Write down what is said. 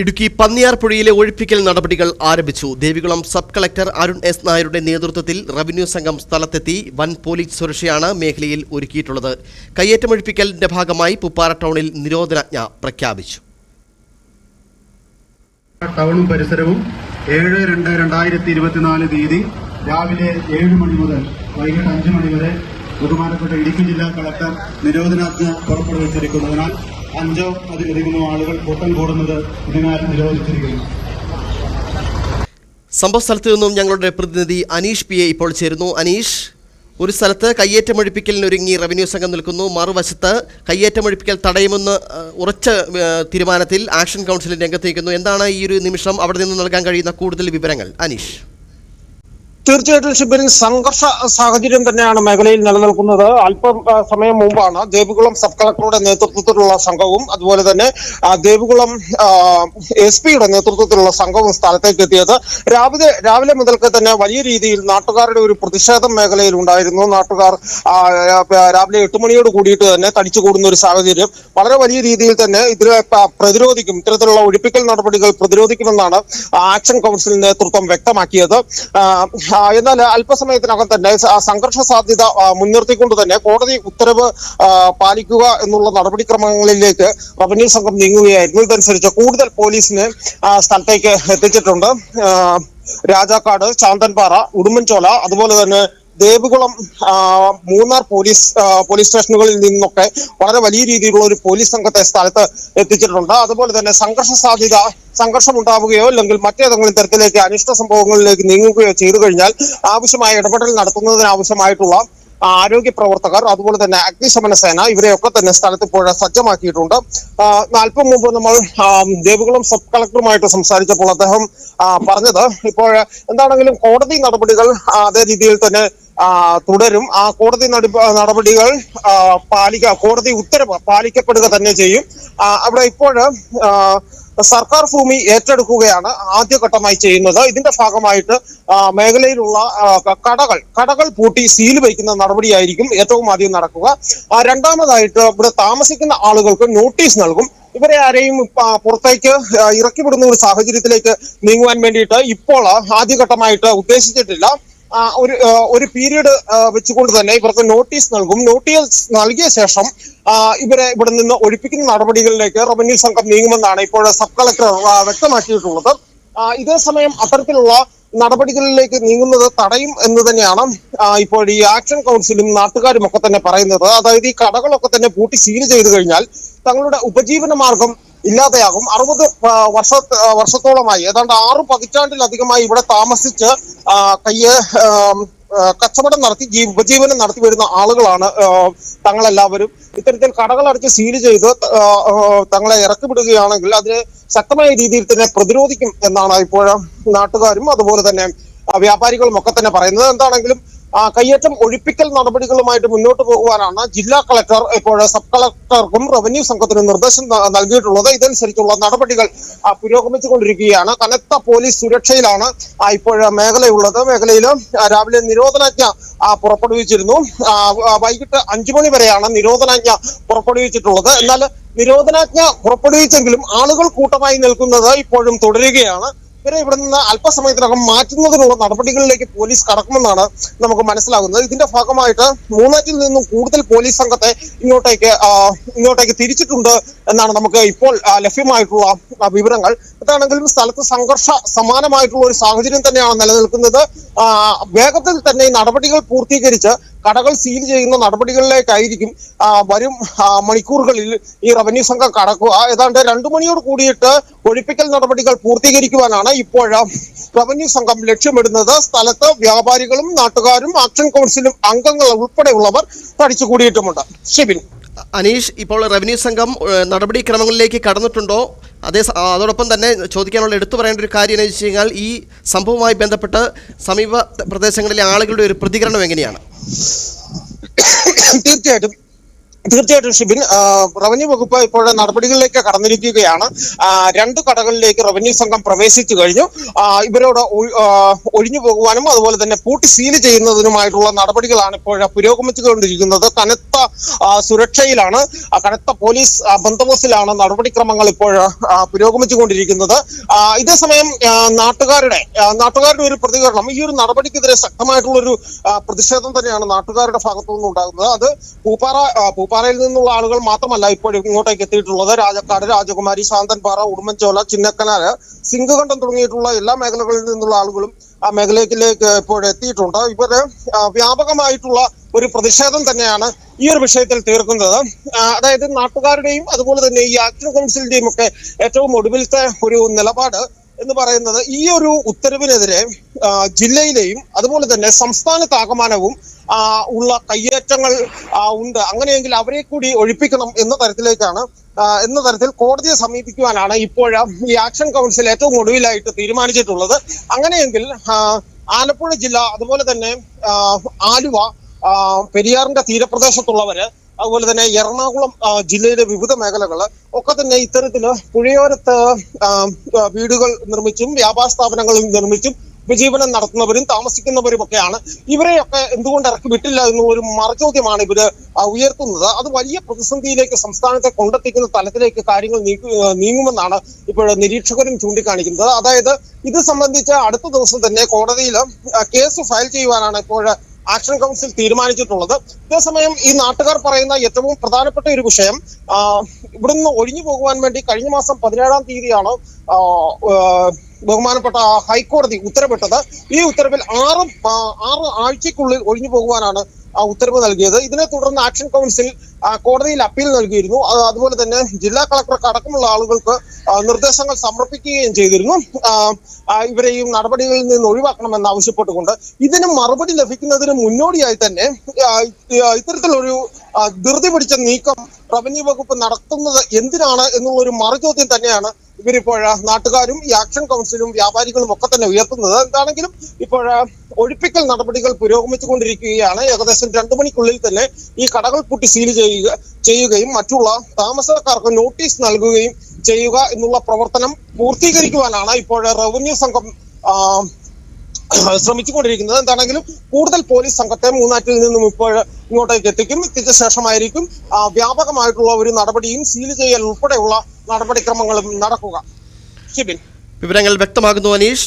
ഇടുക്കി പന്നിയാർപ്പുഴയിലെ ഒഴിപ്പിക്കൽ നടപടികൾ ആരംഭിച്ചു. Devikulam sub collector Arun S നായരുടെ നേതൃത്വത്തിൽ റവന്യൂ സംഘം സ്ഥലത്തെത്തി വൻ പോലീസ് സുരക്ഷയാണ് മേഖലയിൽ ഒരുക്കിയിട്ടുള്ളത്. കയ്യേറ്റമൊഴിപ്പിക്കലിന്റെ ഭാഗമായി പുപ്പാറ ടൗണിൽ നിരോധനാജ്ഞ പ്രഖ്യാപിച്ചു. ടൗണും പരിസരവും ഏഴ് രണ്ട് രണ്ടായിരത്തി ഇരുപത്തിനാല് തീയതി രാവിലെ ഏഴ് മണി മുതൽ വൈകിട്ട് അഞ്ച് മണി വരെ ബഹുമാനപ്പെട്ട ഇടുക്കി ജില്ലാ കളക്ടർ നിരോധനാജ്ഞ പുറപ്പെടുവിച്ചിരിക്കുന്നതിനാൽ അഞ്ചോ അതിലധികമോ ആളുകൾ കൂട്ടം കൂടുന്നത് ഇതിനാൽ നിരോധിച്ചിരിക്കുന്നു. സംഭവ സ്ഥലത്ത് നിന്നും ഞങ്ങളുടെ പ്രതിനിധി അനീഷ് പി എ ഇപ്പോൾ ചേരുന്നു. അനീഷ് ഒരു സ്ഥലത്ത് കയ്യേറ്റമൊഴിപ്പിക്കലിനൊരുങ്ങി റവന്യൂ സംഘം നിൽക്കുന്നു. മറുവശത്ത് കയ്യേറ്റമൊഴിപ്പിക്കൽ തടയുമെന്ന് ഉറച്ച തീരുമാനത്തിൽ ആക്ഷൻ കൗൺസിൽ രംഗത്തേക്കുന്നു എന്താണ് ഈ ഒരു നിമിഷം അവിടെ നിന്ന് നൽകാൻ കഴിയുന്ന കൂടുതൽ വിവരങ്ങൾ? അനീഷ്. തീർച്ചയായിട്ടും ഷിബിൻ സംഘർഷ സാഹചര്യം തന്നെയാണ് മേഖലയിൽ നിലനിൽക്കുന്നത്. അല്പം സമയം മുമ്പാണ് ദേവികുളം സബ് കളക്ടറുടെ നേതൃത്വത്തിലുള്ള സംഘവും അതുപോലെ തന്നെ ദേവികുളം എസ് പിയുടെ നേതൃത്വത്തിലുള്ള സംഘവും സ്ഥലത്തേക്ക് എത്തിയത്. രാവിലെ രാവിലെ മുതൽക്ക് തന്നെ വലിയ രീതിയിൽ നാട്ടുകാരുടെ ഒരു പ്രതിഷേധം മേഖലയിൽ ഉണ്ടായിരുന്നു. നാട്ടുകാർ രാവിലെ എട്ട് മണിയോട് കൂടിയിട്ട് തന്നെ തടിച്ചു കൂടുന്ന ഒരു സാഹചര്യം. വളരെ വലിയ രീതിയിൽ തന്നെ ഇതിനെ പ്രതിരോധിക്കും. ഇത്തരത്തിലുള്ള ഒഴിപ്പിക്കൽ നടപടികൾ പ്രതിരോധിക്കുമെന്നാണ് ആക്ഷൻ കൗൺസിൽ നേതൃത്വം വ്യക്തമാക്കിയത്. എന്നാൽ അല്പസമയത്തിനകം തന്നെ സംഘർഷ സാധ്യത മുൻനിർത്തിക്കൊണ്ട് തന്നെ കോടതി ഉത്തരവ് പാലിക്കുക എന്നുള്ള നടപടിക്രമങ്ങളിലേക്ക് റവന്യൂ സംഘം നീങ്ങുകയായിരുന്നു. ഇതനുസരിച്ച് കൂടുതൽ പോലീസിനെ സ്ഥലത്തേക്ക് എത്തിച്ചിട്ടുണ്ട്. രാജാക്കാട് ചാന്തൻപാറ ഉടുമ്പൻചോല അതുപോലെ തന്നെ ദേവികുളം മൂന്നാർ പോലീസ് പോലീസ് സ്റ്റേഷനുകളിൽ നിന്നൊക്കെ വളരെ വലിയ രീതിയിലുള്ള ഒരു പോലീസ് സംഘത്തെ സ്ഥലത്ത് എത്തിച്ചിട്ടുണ്ട്. അതുപോലെ തന്നെ സംഘർഷ സാധ്യത സംഘർഷം ഉണ്ടാവുകയോ അല്ലെങ്കിൽ മറ്റേതെങ്കിലും തരത്തിലേക്ക് അനിഷ്ട സംഭവങ്ങളിലേക്ക് നീങ്ങുകയോ ചെയ്തു കഴിഞ്ഞാൽ ആവശ്യമായ ഇടപെടൽ നടത്തുന്നതിനാവശ്യമായിട്ടുള്ള ആരോഗ്യ പ്രവർത്തകർ അതുപോലെ തന്നെ അഗ്നിശമന സേന ഇവരെയൊക്കെ തന്നെ സ്ഥലത്ത് ഇപ്പോൾ സജ്ജമാക്കിയിട്ടുണ്ട്. അല്പം മുമ്പ് നമ്മൾ ദേവികുളം സബ് കളക്ടറുമായിട്ട് സംസാരിച്ചപ്പോൾ അദ്ദേഹം പറഞ്ഞത് ഇപ്പോൾ എന്താണെങ്കിലും കോടതി നടപടികൾ അതേ രീതിയിൽ തന്നെ തുടരും. ആ കോടതി നടപടികൾ പാലിക്ക കോടതി ഉത്തരവ് പാലിക്കപ്പെടുക തന്നെ ചെയ്യും. അവിടെ ഇപ്പോൾ സർക്കാർ ഭൂമി ഏറ്റെടുക്കുകയാണ് ആദ്യഘട്ടമായി ചെയ്യുന്നത്. ഇതിന്റെ ഭാഗമായിട്ട് മേഖലയിലുള്ള കടകൾ കടകൾ പൂട്ടി സീൽ വയ്ക്കുന്ന നടപടിയായിരിക്കും ഏറ്റവും ആദ്യം നടക്കുക. രണ്ടാമതായിട്ട് ഇവിടെ താമസിക്കുന്ന ആളുകൾക്ക് നോട്ടീസ് നൽകും. ഇവരെ ആരെയും പുറത്തേക്ക് ഇറക്കിവിടുന്ന ഒരു സാഹചര്യത്തിലേക്ക് നീങ്ങുവാൻ വേണ്ടിയിട്ട് ഇപ്പോൾ ആദ്യഘട്ടമായിട്ട് ഉദ്ദേശിച്ചിട്ടില്ല. ഒരു ഒരു പീരീഡ് വെച്ചുകൊണ്ട് തന്നെ ഇവർക്ക് നോട്ടീസ് നൽകും. നോട്ടീസ് നൽകിയ ശേഷം ഇവരെ ഇവിടെ നിന്ന് ഒഴിപ്പിക്കുന്ന നടപടികളിലേക്ക് റവന്യൂ സംഘം നീങ്ങുമെന്നാണ് ഇപ്പോൾ സബ് കളക്ടർ വ്യക്തമാക്കിയിട്ടുള്ളത്. ഇതേ സമയം അത്തരത്തിലുള്ള നടപടികളിലേക്ക് നീങ്ങുന്നത് തടയും എന്ന് തന്നെയാണ് ഇപ്പോൾ ഈ ആക്ഷൻ കൗൺസിലും നാട്ടുകാരും ഒക്കെ തന്നെ പറയുന്നത്. അതായത് ഈ കടകളൊക്കെ തന്നെ പൂട്ടി സീൽ ചെയ്തു കഴിഞ്ഞാൽ തങ്ങളുടെ ഉപജീവന മാർഗം ഇല്ലാതെയാകും. അറുപത് വർഷ വർഷത്തോളമായി. ഏതാണ്ട് ആറ് പതിറ്റാണ്ടിലധികമായി ഇവിടെ താമസിച്ച് കയ്യെ കച്ചവടം നടത്തി ജീ ഉപജീവനം നടത്തി വരുന്ന ആളുകളാണ് തങ്ങളെല്ലാവരും. ഇത്തരത്തിൽ കടകൾ അടച്ച് സീൽ ചെയ്ത് തങ്ങളെ ഇറക്കി വിടുകയാണെങ്കിൽ അതിനെ ശക്തമായ രീതിയിൽ തന്നെ പ്രതിരോധിക്കും എന്നാണ് ഇപ്പോൾ നാട്ടുകാരും അതുപോലെ തന്നെ വ്യാപാരികളും ഒക്കെ തന്നെ പറയുന്നത്. എന്താണെങ്കിലും കയ്യേറ്റം ഒഴിപ്പിക്കൽ നടപടികളുമായിട്ട് മുന്നോട്ട് പോകുവാനാണ് ജില്ലാ കളക്ടർ ഇപ്പോൾ സബ് കളക്ടർക്കും റവന്യൂ സംഘത്തിനും നിർദ്ദേശം നൽകിയിട്ടുള്ളത്. ഇതനുസരിച്ചുള്ള നടപടികൾ പുരോഗമിച്ചുകൊണ്ടിരിക്കുകയാണ്. കനത്ത പോലീസ് സുരക്ഷയിലാണ് ഇപ്പോൾ മേഖലയുള്ളത്. മേഖലയിൽ രാവിലെ നിരോധനാജ്ഞ പുറപ്പെടുവിച്ചിരുന്നു. വൈകിട്ട് അഞ്ചു മണി വരെയാണ് നിരോധനാജ്ഞ പുറപ്പെടുവിച്ചിട്ടുള്ളത്. എന്നാൽ നിരോധനാജ്ഞ പുറപ്പെടുവിച്ചെങ്കിലും ആളുകൾ കൂട്ടമായി നിൽക്കുന്നത് ഇപ്പോഴും തുടരുകയാണ്. ഇവരെ ഇവിടെ നിന്ന് അല്പസമയത്തിനകം മാറ്റുന്നതിനുള്ള നടപടികളിലേക്ക് പോലീസ് കടക്കുമെന്നാണ് നമുക്ക് മനസ്സിലാകുന്നത്. ഇതിന്റെ ഭാഗമായിട്ട് മൂന്നാറ്റിൽ നിന്നും കൂടുതൽ പോലീസ് സംഘത്തെ ഇങ്ങോട്ടേക്ക് ഇങ്ങോട്ടേക്ക് തിരിച്ചിട്ടുണ്ട് എന്നാണ് നമുക്ക് ഇപ്പോൾ ലഭ്യമായിട്ടുള്ള വിവരങ്ങൾ. എന്താണെങ്കിലും സ്ഥലത്ത് സംഘർഷ സമാനമായിട്ടുള്ള ഒരു സാഹചര്യം തന്നെയാണ് നിലനിൽക്കുന്നത്. വേഗത്തിൽ തന്നെ നടപടികൾ പൂർത്തീകരിച്ച് കടകൾ സീൽ ചെയ്യുന്ന നടപടികളിലേക്കായിരിക്കും വരും മണിക്കൂറുകളിൽ ഈ റവന്യൂ സംഘം കടക്കുക. ഏതാണ്ട് രണ്ടു മണിയോട് കൂടിയിട്ട് ഒഴിപ്പിക്കൽ നടപടികൾ പൂർത്തീകരിക്കുവാനാണ് ഇപ്പോൾ റവന്യൂ സംഘം ലക്ഷ്യമിടുന്നത് സ്ഥലത്ത് വ്യാപാരികളും നാട്ടുകാരും ആക്ഷൻ കൗൺസിലും അംഗങ്ങൾ ഉൾപ്പെടെയുള്ളവർ തടിച്ചുകൂടിയിട്ടുമുണ്ട് ഷിബിൻ. അനീഷ് ഇപ്പോൾ റവന്യൂ സംഘം നടപടിക്രമങ്ങളിലേക്ക് കടന്നിട്ടുണ്ടോ? അതേ അതോടൊപ്പം തന്നെ ചോദിക്കാനുള്ള എടുത്തു പറയേണ്ട ഒരു കാര്യം എന്ന് വെച്ച് കഴിഞ്ഞാൽ ഈ സംഭവവുമായി ബന്ധപ്പെട്ട് സമീപ പ്രദേശങ്ങളിലെ ആളുകളുടെ ഒരു പ്രതികരണം എങ്ങനെയാണ്? തീർച്ചയായിട്ടും. തീർച്ചയായിട്ടും ഷിബിൻ റവന്യൂ വകുപ്പ് ഇപ്പോൾ നടപടികളിലേക്ക് കടന്നിരിക്കുകയാണ്. രണ്ട് കടകളിലേക്ക് റവന്യൂ സംഘം പ്രവേശിച്ചു കഴിഞ്ഞു. ഇവരോട് ഒഴിഞ്ഞു പോകുവാനും അതുപോലെ തന്നെ പൂട്ടി സീൽ ചെയ്യുന്നതിനുമായിട്ടുള്ള നടപടികളാണ് ഇപ്പോൾ പുരോഗമിച്ചുകൊണ്ടിരിക്കുന്നത്. കനത്ത സുരക്ഷയിലാണ് കനത്ത പോലീസ് ബന്ദോബസ്തിലാണ് നടപടിക്രമങ്ങൾ ഇപ്പോൾ പുരോഗമിച്ചുകൊണ്ടിരിക്കുന്നത്. ഇതേസമയം നാട്ടുകാരുടെ നാട്ടുകാരുടെ ഒരു പ്രതികരണം ഈ ഒരു നടപടിക്കെതിരെ ശക്തമായിട്ടുള്ള ഒരു പ്രതിഷേധം തന്നെയാണ് നാട്ടുകാരുടെ ഭാഗത്തു നിന്നുണ്ടാകുന്നത് അത് പൂപ്പാറ ആ, പൂപ്പാറയിൽ നിന്നുള്ള ആളുകൾ മാത്രമല്ല ഇപ്പോൾ ഇങ്ങോട്ടേക്ക് എത്തിയിട്ടുള്ളത്. രാജക്കാട് രാജകുമാരി ശാന്തൻപാറ ഉടുമ്പൻചോല ചിന്നക്കനാല് സിംഗുകണ്ഠം തുടങ്ങിയിട്ടുള്ള എല്ലാ മേഖലകളിൽ നിന്നുള്ള ആളുകളും ആ മേഖലയിലേക്ക് ഇപ്പോൾ എത്തിയിട്ടുണ്ട്. ഇവർ വ്യാപകമായിട്ടുള്ള ഒരു പ്രതിഷേധം തന്നെയാണ് ഈ ഒരു വിഷയത്തിൽ തീർക്കുന്നത്. അതായത് നാട്ടുകാരുടെയും അതുപോലെ തന്നെ ഈ ആക്ഷൻ കൗൺസിലിന്റെയും ഒക്കെ ഏറ്റവും ഒടുവിലത്തെ ഒരു നിലപാട് എന്ന് പറയുന്നത് ഈ ഒരു ഉത്തരവിനെതിരെ ജില്ലയിലെയും അതുപോലെ തന്നെ സംസ്ഥാനത്താകമാനവും ഉള്ള കയ്യേറ്റങ്ങൾ ഉണ്ട്. അങ്ങനെയെങ്കിൽ അവരെ കൂടി ഒഴിപ്പിക്കണം എന്ന തരത്തിലേക്കാണ് എന്ന തരത്തിൽ കോടതിയെ സമീപിക്കുവാനാണ് ഇപ്പോൾ ഈ ആക്ഷൻ കൗൺസിൽ ഏറ്റവും ഒടുവിലായിട്ട് തീരുമാനിച്ചിട്ടുള്ളത്. അങ്ങനെയെങ്കിൽ ആലപ്പുഴ ജില്ല അതുപോലെ തന്നെ ആലുവ പെരിയാറിന്റെ തീരപ്രദേശത്തുള്ളവര് അതുപോലെ തന്നെ എറണാകുളം ജില്ലയിലെ വിവിധ മേഖലകൾ ഒക്കെ തന്നെ ഇത്തരത്തിൽ പുഴയോരത്ത് വീടുകൾ നിർമ്മിച്ചും വ്യാപാര സ്ഥാപനങ്ങൾ നിർമ്മിച്ചും ഉപജീവനം നടത്തുന്നവരും താമസിക്കുന്നവരും ഒക്കെയാണ്. ഇവരെയൊക്കെ എന്തുകൊണ്ട് ഇറക്കി വിട്ടില്ല എന്നുള്ള ഒരു മറുചോദ്യമാണ് ഇവർ ഉയർത്തുന്നത്. അത് വലിയ പ്രതിസന്ധിയിലേക്ക് സംസ്ഥാനത്തെ കൊണ്ടെത്തിക്കുന്ന തലത്തിലേക്ക് കാര്യങ്ങൾ നീങ്ങുമെന്നാണ് ഇപ്പോൾ നിരീക്ഷകരും ചൂണ്ടിക്കാണിക്കുന്നത്. അതായത് ഇത് സംബന്ധിച്ച് അടുത്ത ദിവസം തന്നെ കോടതിയിൽ കേസ് ഫയൽ ചെയ്യുവാനാണ് ഇപ്പോൾ ആക്ഷൻ കൗൺസിൽ തീരുമാനിച്ചിട്ടുള്ളത്. അതേസമയം ഈ നാട്ടുകാർ പറയുന്ന ഏറ്റവും പ്രധാനപ്പെട്ട ഒരു വിഷയം ഇവിടുന്ന് ഒഴിഞ്ഞു പോകുവാൻ വേണ്ടി കഴിഞ്ഞ മാസം പതിനേഴാം തീയതിയാണ് ബഹുമാനപ്പെട്ട ഹൈക്കോടതി ഉത്തരവിട്ടത്. ഈ ഉത്തരവിൽ ആറ് ആറ് ആഴ്ചക്കുള്ളിൽ ഒഴിഞ്ഞു പോകുവാനാണ് ഉത്തരവ് നൽകിയത്. ഇതിനെ തുടർന്ന് ആക്ഷൻ കൗൺസിൽ കോടതിയിൽ അപ്പീൽ നൽകിയിരുന്നു. അതുപോലെ തന്നെ ജില്ലാ കളക്ടർക്ക് അടക്കമുള്ള ആളുകൾക്ക് നിർദ്ദേശങ്ങൾ സമർപ്പിക്കുകയും ചെയ്തിരുന്നു. ഇവരെയും നടപടികളിൽ നിന്ന് ഒഴിവാക്കണമെന്ന് ആവശ്യപ്പെട്ടുകൊണ്ട് ഇതിന് മറുപടി ലഭിക്കുന്നതിന് മുന്നോടിയായി തന്നെ ഇത്തരത്തിലൊരു ധൃതി പിടിച്ച നീക്കം റവന്യൂ വകുപ്പ് നടത്തുന്നത് എന്തിനാണ് എന്നുള്ള ഒരു മറുചോദ്യം തന്നെയാണ് ഇവരിപ്പോൾ നാട്ടുകാരും ഈ ആക്ഷൻ കൗൺസിലും വ്യാപാരികളും ഒക്കെ തന്നെ ഉയർത്തുന്നത്. എന്താണെങ്കിലും ഇപ്പോൾ ഒഴിപ്പിക്കൽ നടപടികൾ പുരോഗമിച്ചുകൊണ്ടിരിക്കുകയാണ്. ഏകദേശം രണ്ടു മണിക്കുള്ളിൽ തന്നെ ഈ കടകൾ പൂട്ടി സീൽ ചെയ്യുക ചെയ്യുകയും മറ്റുള്ള താമസക്കാർക്ക് നോട്ടീസ് നൽകുകയും ചെയ്യുക എന്നുള്ള പ്രവർത്തനം പൂർത്തീകരിക്കുവാനാണ് ഇപ്പോൾ റവന്യൂ സംഘം ശ്രമിച്ചുകൊണ്ടിരിക്കുന്നത്. എന്താണെങ്കിലും കൂടുതൽ പോലീസ് സംഘത്തെ മൂന്നാറ്റിൽ നിന്നും ഇപ്പോൾ ഇങ്ങോട്ടേക്ക് എത്തിക്കും. എത്തിച്ച ശേഷമായിരിക്കും വ്യാപകമായിട്ടുള്ള ഒരു നടപടിയും സീൽ ചെയ്യൽ ഉൾപ്പെടെയുള്ള നടപടിക്രമങ്ങളും നടക്കുക. വിവരങ്ങൾ വ്യക്തമാകുന്നു അനീഷ്.